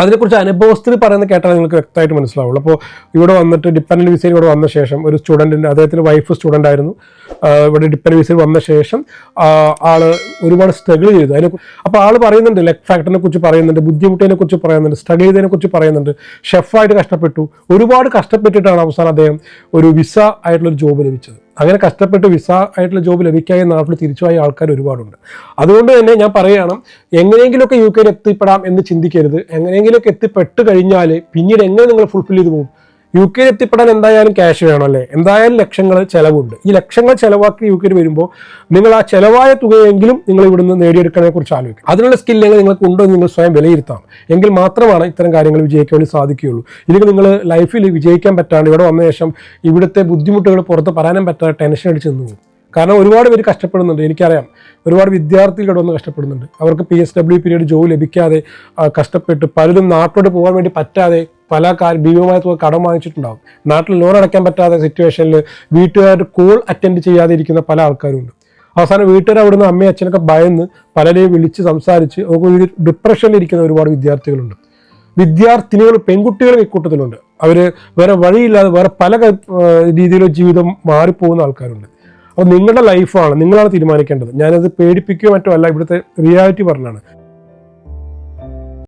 അതിനെക്കുറിച്ച് അനുഭവസ്ഥർ പറയുന്ന കേട്ടാൽ നിങ്ങൾക്ക് വ്യക്തമായിട്ട് മനസ്സിലാവുള്ളൂ. അപ്പോൾ ഇവിടെ വന്നിട്ട് ഡിപ്പെൻഡന്റ് വിസയിൽ ഇവിടെ വന്ന ശേഷം ഒരു സ്റ്റുഡന്റിന്റെ അദ്ദേഹത്തിന്റെ വൈഫ് സ്റ്റുഡന്റ് ആയിരുന്നു. ഇവിടെ ഡിപ്പെൻഡന്റ് വിസയിൽ വന്ന ശേഷം ആൾ ഒരുപാട് സ്ട്രഗിൾ ചെയ്തു. അതിനെ അപ്പോൾ ആൾ പറയുന്നുണ്ട് ലെഗ് ഫാക്ടറിനെ കുറിച്ച് പറയുന്നുണ്ട് ബുദ്ധിമുട്ടിനെ കുറിച്ച് പറയുന്നുണ്ട് സ്ട്രഗിൾ ചെയ്തതിനെ കുറിച്ച് പറയുന്നുണ്ട്. ഷെഫായിട്ട് കഷ്ടപ്പെട്ടു. ഒരുപാട് കഷ്ടപ്പെട്ടിട്ടാണ് അവസാനം അദ്ദേഹം ഒരു വിസ ആയിട്ടുള്ളൊരു ജോബ് ലഭിച്ചത്. അങ്ങനെ കഷ്ടപ്പെട്ട് വിസ ആയിട്ടുള്ള ജോബ് ലഭിക്കാതെ നാട്ടിൽ തിരിച്ചുപോയ ആൾക്കാർ ഒരുപാടുണ്ട്. അതുകൊണ്ട് തന്നെ ഞാൻ പറയുകയാണ് എങ്ങനെയെങ്കിലുമൊക്കെ യു കെയിൽ എത്തിപ്പെടാം എന്ന് ചിന്തിക്കരുത്. എങ്ങനെയെങ്കിലുമൊക്കെ എത്തിപ്പെട്ട് കഴിഞ്ഞാൽ പിന്നീട് എങ്ങനെ നിങ്ങൾ ഫുൾഫിൽ ചെയ്ത് പോകും? യു കെയിൽ എത്തിപ്പെടാൻ എന്തായാലും ക്യാഷ് വേണം അല്ലേ? എന്തായാലും ലക്ഷങ്ങൾ ചിലവുണ്ട്. ഈ ലക്ഷങ്ങൾ ചിലവാക്കി യു കെയിൽ വരുമ്പോൾ നിങ്ങൾ ആ ചിലവായ തുകയെങ്കിലും നിങ്ങൾ ഇവിടുന്ന് നേടിയെടുക്കണേ കുറിച്ച് ആലോചിക്കും അതിനുള്ള സ്കില്ലുകൾ നിങ്ങൾക്ക് ഉണ്ടോ നിങ്ങൾ സ്വയം വിലയിരുത്താം എങ്കിൽ മാത്രമാണ് ഇത്തരം കാര്യങ്ങൾ വിജയിക്കാൻ സാധിക്കുകയുള്ളൂ. ഇല്ലെങ്കിൽ നിങ്ങൾ ലൈഫിൽ വിജയിക്കാൻ പറ്റാണ്ട് ഇവിടെ വന്ന ശേഷം ഇവിടുത്തെ ബുദ്ധിമുട്ടുകൾ പുറത്ത് പറയാനും പറ്റാതെ ടെൻഷൻ അടിച്ച് നിന്ന് പോകും. കാരണം ഒരുപാട് പേര് കഷ്ടപ്പെടുന്നുണ്ട്. എനിക്കറിയാം. ഒരുപാട് വിദ്യാർത്ഥികൾ ഇവിടെ വന്ന് കഷ്ടപ്പെടുന്നുണ്ട്. അവർക്ക് പി എസ് ഡബ്ല്യു പീരീഡ് ജോലി ലഭിക്കാതെ കഷ്ടപ്പെട്ട് പലരും നാട്ടിലോട്ട് പോകാൻ വേണ്ടി പറ്റാതെ പല ഭീമമായ തുക കടം വാങ്ങിച്ചിട്ടുണ്ടാവും. നാട്ടിൽ ലോൺ അടയ്ക്കാൻ പറ്റാത്ത സിറ്റുവേഷനിൽ വീട്ടുകാരുടെ കോൾ അറ്റൻഡ് ചെയ്യാതെ ഇരിക്കുന്ന പല ആൾക്കാരുണ്ട്. അവസാനം വീട്ടുകാർ അവിടുന്ന് അമ്മയും അച്ഛനൊക്കെ ഭയന്ന് പലരെയും വിളിച്ച് സംസാരിച്ച് ഒരു ഡിപ്രഷനിൽ ഇരിക്കുന്ന ഒരുപാട് വിദ്യാർത്ഥികളുണ്ട്. വിദ്യാർത്ഥിനികൾ പെൺകുട്ടികളും ഇക്കൂട്ടത്തിലുണ്ട്. അവർ വേറെ വഴിയില്ലാതെ വേറെ പല രീതിയിലും ജീവിതം മാറിപ്പോകുന്ന ആൾക്കാരുണ്ട്. അപ്പോൾ നിങ്ങളുടെ ലൈഫാണ് നിങ്ങളാണ് തീരുമാനിക്കേണ്ടത്. ഞാനത് പേടിപ്പിക്കുകയോ മറ്റോ അല്ല ഇവിടുത്തെ റിയാലിറ്റി പറഞ്ഞാണ്.